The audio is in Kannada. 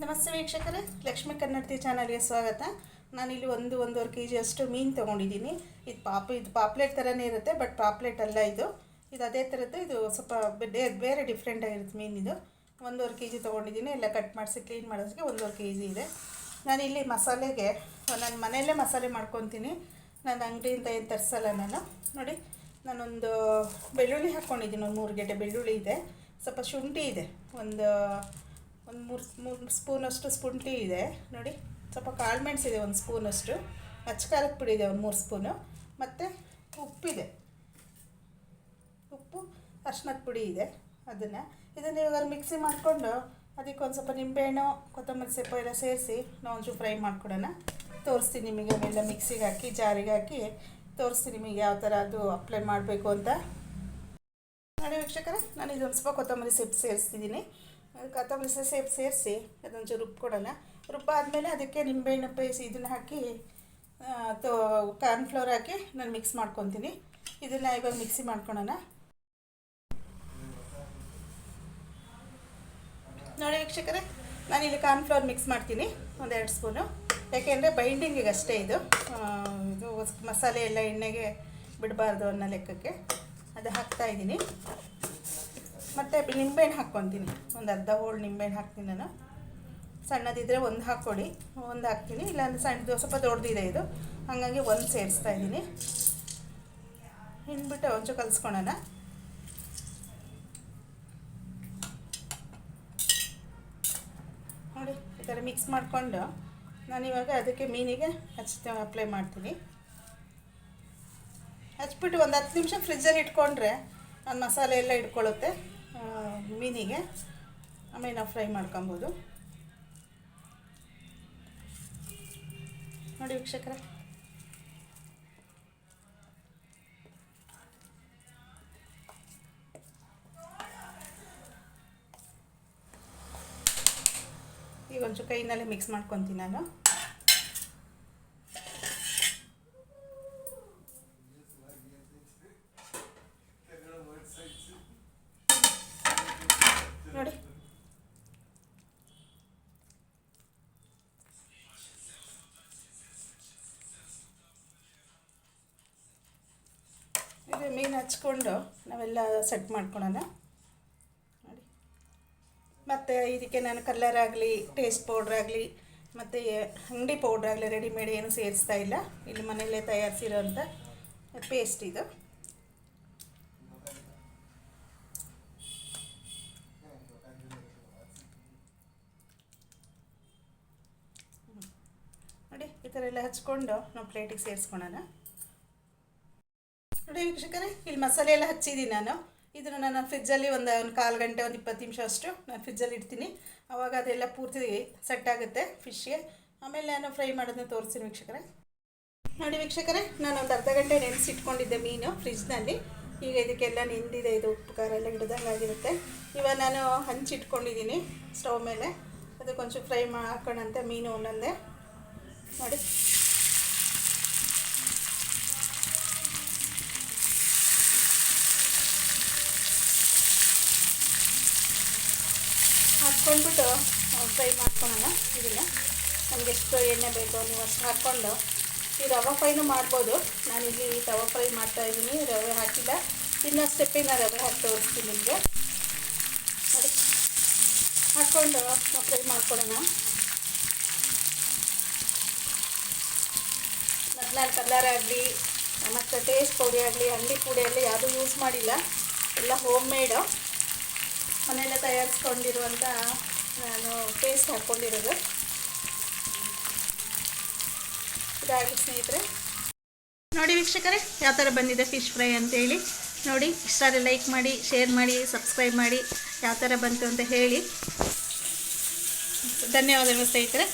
ನಮಸ್ತೆ ವೀಕ್ಷಕರೇ, ಲಕ್ಷ್ಮೀ ಕನ್ನಡತಿ ಚಾನಲ್ಗೆ ಸ್ವಾಗತ. ನಾನಿಲ್ಲಿ ಒಂದು, ಒಂದೂವರೆ ಕೆ ಜಿ ಅಷ್ಟು ಮೀನು ತೊಗೊಂಡಿದ್ದೀನಿ. ಇದು ಪಾಪ, ಇದು ಪಾಪ್ಲೆಟ್ ಥರನೇ ಇರುತ್ತೆ, ಬಟ್ ಪಾಪ್ಲೆಟ್ ಅಲ್ಲ ಇದು. ಇದು ಅದೇ ಥರದ್ದು, ಇದು ಸ್ವಲ್ಪ ಬೇರೆ ಡಿಫ್ರೆಂಟ್ ಆಗಿರುತ್ತೆ ಮೀನು ಇದು. ಒಂದೂವರೆ ಕೆ ಜಿ ತೊಗೊಂಡಿದ್ದೀನಿ, ಎಲ್ಲ ಕಟ್ ಮಾಡಿಸಿ, ಕ್ಲೀನ್ ಮಾಡೋದಕ್ಕೆ ಒಂದೂವರೆ ಕೆ ಜಿ ಇದೆ. ನಾನಿಲ್ಲಿ ಮಸಾಲೆಗೆ, ನಾನು ಮನೆಯಲ್ಲೇ ಮಸಾಲೆ ಮಾಡ್ಕೊತೀನಿ. ನಾನು ಅಂಗಡಿಯಿಂದ ಏನು ತರಿಸಲ್ಲ ನಾನು. ನೋಡಿ, ನಾನೊಂದು ಬೆಳ್ಳುಳ್ಳಿ ಹಾಕ್ಕೊಂಡಿದ್ದೀನಿ, ಒಂದು ಮೂರು ಗಡ್ಡೆ ಬೆಳ್ಳುಳ್ಳಿ ಇದೆ. ಸ್ವಲ್ಪ ಶುಂಠಿ ಇದೆ, ಒಂದು ಒಂದು ಮೂರು ಮೂರು ಸ್ಪೂನಷ್ಟು ಟೀ ಇದೆ. ನೋಡಿ, ಸ್ವಲ್ಪ ಕಾಳು ಮೆಣಸು ಇದೆ ಒಂದು ಸ್ಪೂನಷ್ಟು ಅಚ್ಚಕಾರದ ಪುಡಿ ಇದೆ ಒಂದು ಮೂರು ಸ್ಪೂನು ಮತ್ತು ಉಪ್ಪಿದೆ. ಉಪ್ಪು ಅರ್ಶಿನದ ಪುಡಿ ಇದೆ ಅದನ್ನು. ಇದನ್ನು ಇವಾಗ ಮಿಕ್ಸಿ ಮಾಡಿಕೊಂಡು ಅದಕ್ಕೆ ಒಂದು ಸ್ವಲ್ಪ ನಿಂಬೆಹಣ್ಣು, ಕೊತ್ತಂಬರಿ ಸೊಪ್ಪು ಎಲ್ಲ ಸೇರಿಸಿ ನಾವು ಒಂಚೂರು ಫ್ರೈ ಮಾಡಿಕೊಡೋಣ. ತೋರಿಸ್ತೀನಿ ನಿಮಗೆ ಅವೆಲ್ಲ ಮಿಕ್ಸಿಗೆ ಹಾಕಿ, ಜಾರಿಗೆ ಹಾಕಿ. ತೋರಿಸ್ತೀನಿ ನಿಮಗೆ ಯಾವ ಥರ ಅದು ಅಪ್ಲೈ ಮಾಡಬೇಕು ಅಂತ. ನೋಡಿ ವೀಕ್ಷಕರೇ, ನಾನು ಇದೊಂದು ಸ್ವಲ್ಪ ಕೊತ್ತಂಬರಿ ಸೊಪ್ಪು ಸೇರಿಸ್ತಿದ್ದೀನಿ. ಕೊತ್ತಂಬರಿ ಸೊಪ್ಪು ಸೇರಿಸಿ ಅದೊಂಚೂರು ರುಬ್ಕೊಡೋಣ ರುಬ್ಬಾದಮೇಲೆ ಅದಕ್ಕೆ ನಿಂಬೆಹಣ್ಣು ಪೇಸಿ ಇದನ್ನು ಹಾಕಿ ತೋ ಕಾರ್ನ್ಫ್ಲವರ್ ಹಾಕಿ ನಾನು ಮಿಕ್ಸ್ ಮಾಡ್ಕೊತೀನಿ. ಇದನ್ನು ಇವಾಗ ಮಿಕ್ಸಿ ಮಾಡ್ಕೊಳೋಣ. ನೋಡಿ ವೀಕ್ಷಕರೇ ನಾನು ಇಲ್ಲಿ ಕಾರ್ನ್ಫ್ಲವರ್ ಮಿಕ್ಸ್ ಮಾಡ್ತೀನಿ, ಒಂದೆರಡು ಸ್ಪೂನು ಯಾಕೆಂದರೆ ಬೈಂಡಿಂಗಿಗೆ ಅಷ್ಟೇ ಇದು. ಇದು ಮಸಾಲೆ ಎಲ್ಲ ಎಣ್ಣೆಗೆ ಬಿಡಬಾರ್ದು ಅನ್ನೋ ಲೆಕ್ಕಕ್ಕೆ. ಅದು ಹಾಕ್ತಾ ಇದ್ದೀನಿ. ಮತ್ತು ನಿಂಬೆಹಣ್ಣು ಹಾಕ್ಕೊತೀನಿ. ಒಂದು ಅರ್ಧ ಹೋಳು ನಿಂಬೆಹಣ್ಣು ಹಾಕ್ತೀನಿ ನಾನು. ಸಣ್ಣದಿದ್ದರೆ ಒಂದು ಹಾಕ್ಕೊಡಿ. ಒಂದು ಹಾಕ್ತೀನಿ. ಇಲ್ಲಾಂದರೆ ಸಣ್ಣದು ಸ್ವಲ್ಪ ದೊಡ್ಡದಿದೆ ಇದು. ಹಾಗಾಗಿ ಒಂದು ಸೇರಿಸ್ತಾ ಇದ್ದೀನಿ. ಹಿಂಡ್ಬಿಟ್ಟು ಒಂಚೂರು ಕಲಿಸ್ಕೊಳೋಣ. ನೋಡಿ, ಈ ಥರ ಮಿಕ್ಸ್ ಮಾಡಿಕೊಂಡು ನಾನಿವಾಗ ಅದಕ್ಕೆ ಮೀನಿಗೆ ಹಚ್ಚಿ ಅಪ್ಲೈ ಮಾಡ್ತೀನಿ. ಹಚ್ಬಿಟ್ಟು ಒಂದು ಹತ್ತು ನಿಮಿಷ ಫ್ರಿಜ್ಜಲ್ಲಿ ಇಟ್ಕೊಂಡ್ರೆ ನಾನು ಮಸಾಲೆ ಎಲ್ಲ ಇಟ್ಕೊಳ್ಳುತ್ತೆ ಮೀನಿಗೆ ಆಮೇಲೆ ನಾವು ಫ್ರೈ ಮಾಡ್ಕೊಬೋದು. ನೋಡಿ ವೀಕ್ಷಕರ. ಈಗ ಒಂಚೂರು ಕೈನಲ್ಲೇ ಮಿಕ್ಸ್ ಮಾಡ್ಕೊತೀನಿ ನಾನು. ಇದು ಮೀನು ಹಚ್ಕೊಂಡು ನಾವೆಲ್ಲ ಸೆಟ್ ಮಾಡ್ಕೊಳೋಣ ನೋಡಿ. ಮತ್ತು ಇದಕ್ಕೆ ನಾನು ಕಲ್ಲರ್ ಆಗಲಿ ಟೇಸ್ಟ್ ಪೌಡ್ರ್ ಆಗಲಿ, ಮತ್ತು ಅಂಗಡಿ ಪೌಡ್ರ್ ಆಗಲಿ ರೆಡಿಮೇಡ್ ಏನು ಸೇರಿಸ್ತಾ ಇಲ್ಲ. ಇಲ್ಲಿ ಮನೆಯಲ್ಲೇ ತಯಾರಿಸಿರೋಂಥ ಪೇಸ್ಟ್ ಇದು. ನೋಡಿ, ಈ ಥರ ಎಲ್ಲ ಹಚ್ಕೊಂಡು ನಾವು ಪ್ಲೇಟಿಗೆ ಸೇರಿಸ್ಕೊಳೋಣ ನೋಡಿ ವೀಕ್ಷಕರೇ ಇಲ್ಲಿ ಮಸಾಲೆ ಎಲ್ಲ ಹಚ್ಚಿದ್ದೀನಿ ನಾನು. ಇದನ್ನು ನಾನು ಫ್ರಿಜ್ಜಲ್ಲಿ ಒಂದು ಒಂದು ಕಾಲು ಗಂಟೆ, ಒಂದು ಇಪ್ಪತ್ತು ನಿಮಿಷ ಅಷ್ಟು ನಾನು ಫ್ರಿಜ್ಜಲ್ಲಿ ಇಡ್ತೀನಿ. ಆವಾಗ ಅದೆಲ್ಲ ಪೂರ್ತಿ ಸೆಟ್ ಆಗುತ್ತೆ ಫಿಶ್ಗೆ ಆಮೇಲೆ ನಾನು ಫ್ರೈ ಮಾಡೋದನ್ನ ತೋರಿಸ್ತೀನಿ ವೀಕ್ಷಕರೇ. ನೋಡಿ ವೀಕ್ಷಕರೇ, ನಾನು ಒಂದು ಅರ್ಧ ಗಂಟೆ ನೆನೆಸಿಟ್ಕೊಂಡಿದ್ದೆ ಮೀನು ಫ್ರಿಜ್ನಲ್ಲಿ ಈಗ ಇದಕ್ಕೆಲ್ಲ ನೆಂದಿದೆ, ಇದು ಉಪ್ಪು, ಖಾರ ಎಲ್ಲ ಹಿಡ್ದಂಗೆ ಆಗಿರುತ್ತೆ. ಇವಾಗ ನಾನು ಹಂಚಿಟ್ಕೊಂಡಿದ್ದೀನಿ ಸ್ಟವ್ ಮೇಲೆ. ಅದಕ್ಕೊಂಚೂರು ಫ್ರೈ ಹಾಕೋಣಂತೆ ಮೀನು ಒಂದೊಂದೇ. ನೋಡಿ. ಹಾಕ್ಕೊಂಡ್ಬಿಟ್ಟು ಫ್ರೈ ಮಾಡ್ಕೊಳೋಣ ಇದನ್ನು ನಮ್ಗೆ ಎಷ್ಟು ಎಣ್ಣೆ ಬೇಕೋ ನೀವು ಅಷ್ಟು ಹಾಕ್ಕೊಂಡು, ಈ ರವೆ ಫ್ರೈನೂ ಮಾಡ್ಬೋದು. ನಾನಿಲ್ಲಿ ರವೆ ಫ್ರೈ ಮಾಡ್ತಾ ಇದ್ದೀನಿ, ರವೆ ಹಾಕಿಲ್ಲ. ಇನ್ನೊಂದು ಸ್ಟೆಪ್ಪಿನ ರವೆ ಹಾಕಿ ತೋರಿಸ್ತೀನಿ ನಿಮಗೆ. ನೋಡಿ ಹಾಕ್ಕೊಂಡು ನಾವು ಫ್ರೈ ಮಾಡ್ಕೊಳೋಣ ಮತ್ತು ನಾನು ಕಲರ್ ಆಗಲಿ, ಮತ್ತು ಟೇಸ್ಟ್ ಪೌಡಿ ಆಗಲಿ ಹಳ್ಳಿ ಪುಡಿ ಆಗಲಿ, ಯಾವುದೂ ಯೂಸ್ ಮಾಡಿಲ್ಲ. ಎಲ್ಲ ಹೋಮ್ ಮೇಡು ಮನೆಯಲ್ಲೇ ತಯಾರಿಸ್ಕೊಂಡಿರುವಂಥ ನಾನು ಪೇಸ್ಟ್ ಹಾಕ್ಕೊಂಡಿರೋದು ಇದಾಗಲಿ ಸ್ನೇಹಿತರೆ. ನೋಡಿ ವೀಕ್ಷಕರೇ, ಯಾವ ಥರ ಬಂದಿದೆ ಫಿಶ್ ಫ್ರೈ ಅಂತೇಳಿ. ನೋಡಿ ಇಷ್ಟ ಲೈಕ್ ಮಾಡಿ ಶೇರ್ ಮಾಡಿ ಸಬ್ಸ್ಕ್ರೈಬ್ ಮಾಡಿ, ಯಾವ ಥರ ಬಂತು ಅಂತ ಹೇಳಿ. ಧನ್ಯವಾದಗಳು ಸ್ನೇಹಿತರೆ.